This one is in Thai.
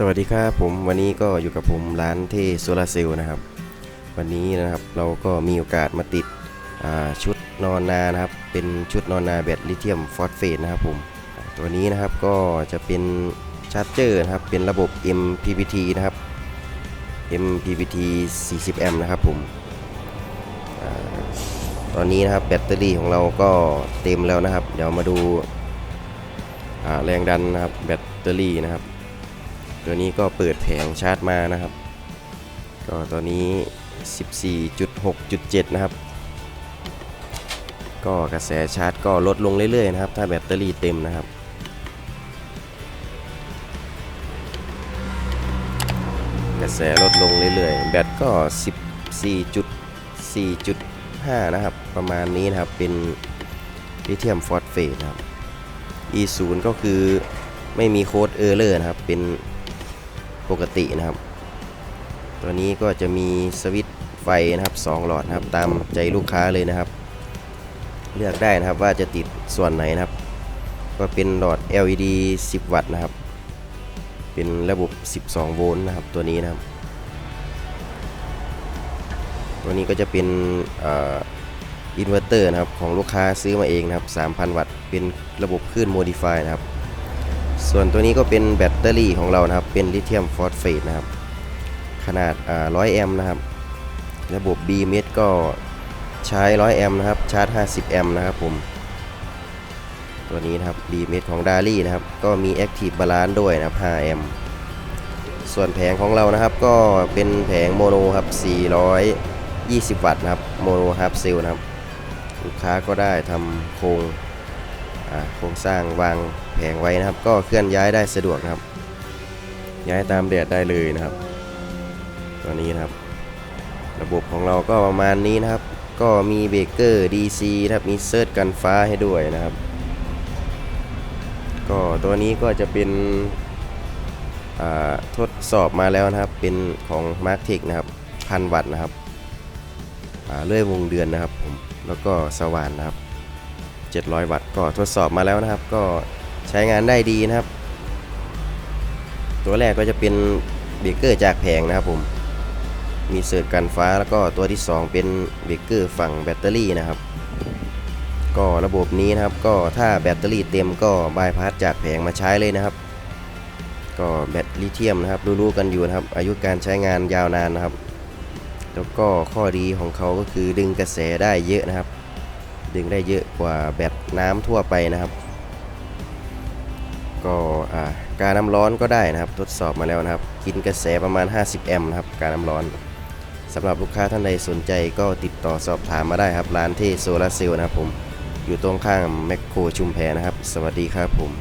สวัสดีครับผมวันนี้ก็อยู่กับผมร้านเทโซลาเซลล์นะครับ วันนี้นะครับเราก็มีโอกาสมาติดชุดนอนนานะครับ เป็นชุดนอนนาแบตลิเธียมฟอสเฟตนะครับผมตัวนี้นะครับก็จะเป็นชาร์จเจอร์นะครับเป็นระบบ MPPT นะครับ MPPT 40 แอมป์นะครับผมอตอนนี้นะครับแบตเตอรี่ของเราก็เต็มแล้วนะครับ เดี๋ยวมาดูาแรงดันนะครับแบตเตอรี่นะครับ ตัวนี้ก็เปิดแผงชาร์จมานะครับ ก็ตอนนี้ 14.6.7 นะครับ ก็กระแสชาร์จก็ลดลงเรื่อยๆนะครับ ถ้าแบตเตอรี่เต็มนะครับกระแสลดลงเรื่อยๆ แบตก็ 14.4.5 นะครับ ประมาณนี้นะครับ เป็นลิเธียมฟอสเฟตนะครับ E0 ก็คือไม่มีโค้ดเออร์เลอร์นะครับ เป็น ปกตินะครับ ตัวนี้ก็จะมีสวิตช์ไฟนะครับ2หลอดนะครับ ตามใจลูกค้าเลยนะครับ เลือกได้นะครับว่าจะติดส่วนไหนนะครับ ก็เป็นหลอด LED 10 วัตต์นะครับ เป็นระบบ 12 โวลต์นะครับ ตัวนี้นะครับ ตัวนี้ก็จะเป็นอินเวอร์เตอร์นะครับของลูกค้าซื้อมาเองนะครับ 3,000 วัตต์ เป็นระบบคลื่นโมดิฟายนะครับ ส่วนตัวนี้ก็เป็นแบตเตอรี่ของเรานะครับ เป็นลิเธียมฟอสเฟตนะครับ ขนาดอ่า100แอมป์นะครับ ระบบ B เมก็ใช้100แอมป์นะครับ ชาร์จ 50 แอมป์นะครับผม ตัวนี้นะครับ B เมของดารี่นะครับ ก็มี Active Balance ด้วยนะครับ5แอมป์ส่วนแผงของเรานะครับ ก็เป็นแผงโมโนครับ420 วัตต์นะครับ โมโนฮาร์ฟเซลนะครับ ลูกค้าก็ได้ทำโครง โครงสร้างวางแผงไว้นะครับ ก็เคลื่อนย้ายได้สะดวกนะครับ ย้ายตามแดดได้เลยนะครับ ตัวนี้นะครับ ระบบของเราก็ประมาณนี้นะครับ ก็มีเบรกเกอร์ DC นะครับมีเซิร์ชกันฟ้าให้ด้วยนะครับ ก็ตัวนี้ก็จะเป็นทดสอบมาแล้วนะครับ เป็นของ m a r k t e c นะครับพันวัตต์นะครับเลื่อยวงเดือนนะครับผมแล้วก็สว่านนะครับ 700 วัตต์ก็ทดสอบมาแล้วนะครับ ก็ใช้งานได้ดีนะครับ ตัวแรกก็จะเป็นเบรกเกอร์จากแผงนะครับผมมีเสิร์ชกันฟ้าแล้วก็ตัวที่ 2 เป็นเบรกเกอร์ฝั่งแบตเตอรี่นะครับ ก็ระบบนี้นะครับก็ถ้าแบตเตอรี่เต็มก็บายพาสจากแผงมาใช้เลยนะครับ ก็แบตลิเธียมนะครับรู้ๆกันอยู่นะครับ อายุการใช้งานยาวนานนะครับ แล้วก็ข้อดีของเขาก็คือดึงกระแสได้เยอะนะครับ ดึงได้เยอะกว่าแบตน้ำทั่วไปนะครับ ก็การน้ำร้อนก็ได้นะครับ ทดสอบมาแล้วนะครับ กินกระแสประมาณ 50 แอมป์นะครับ การน้ำร้อนสำหรับลูกค้าท่านใดสนใจก็ติดต่อสอบถามมาได้ครับ ร้านที่โซลาเซลล์นะครับผม อยู่ตรงข้างแมคโครชุมแพนะครับ สวัสดีครับผม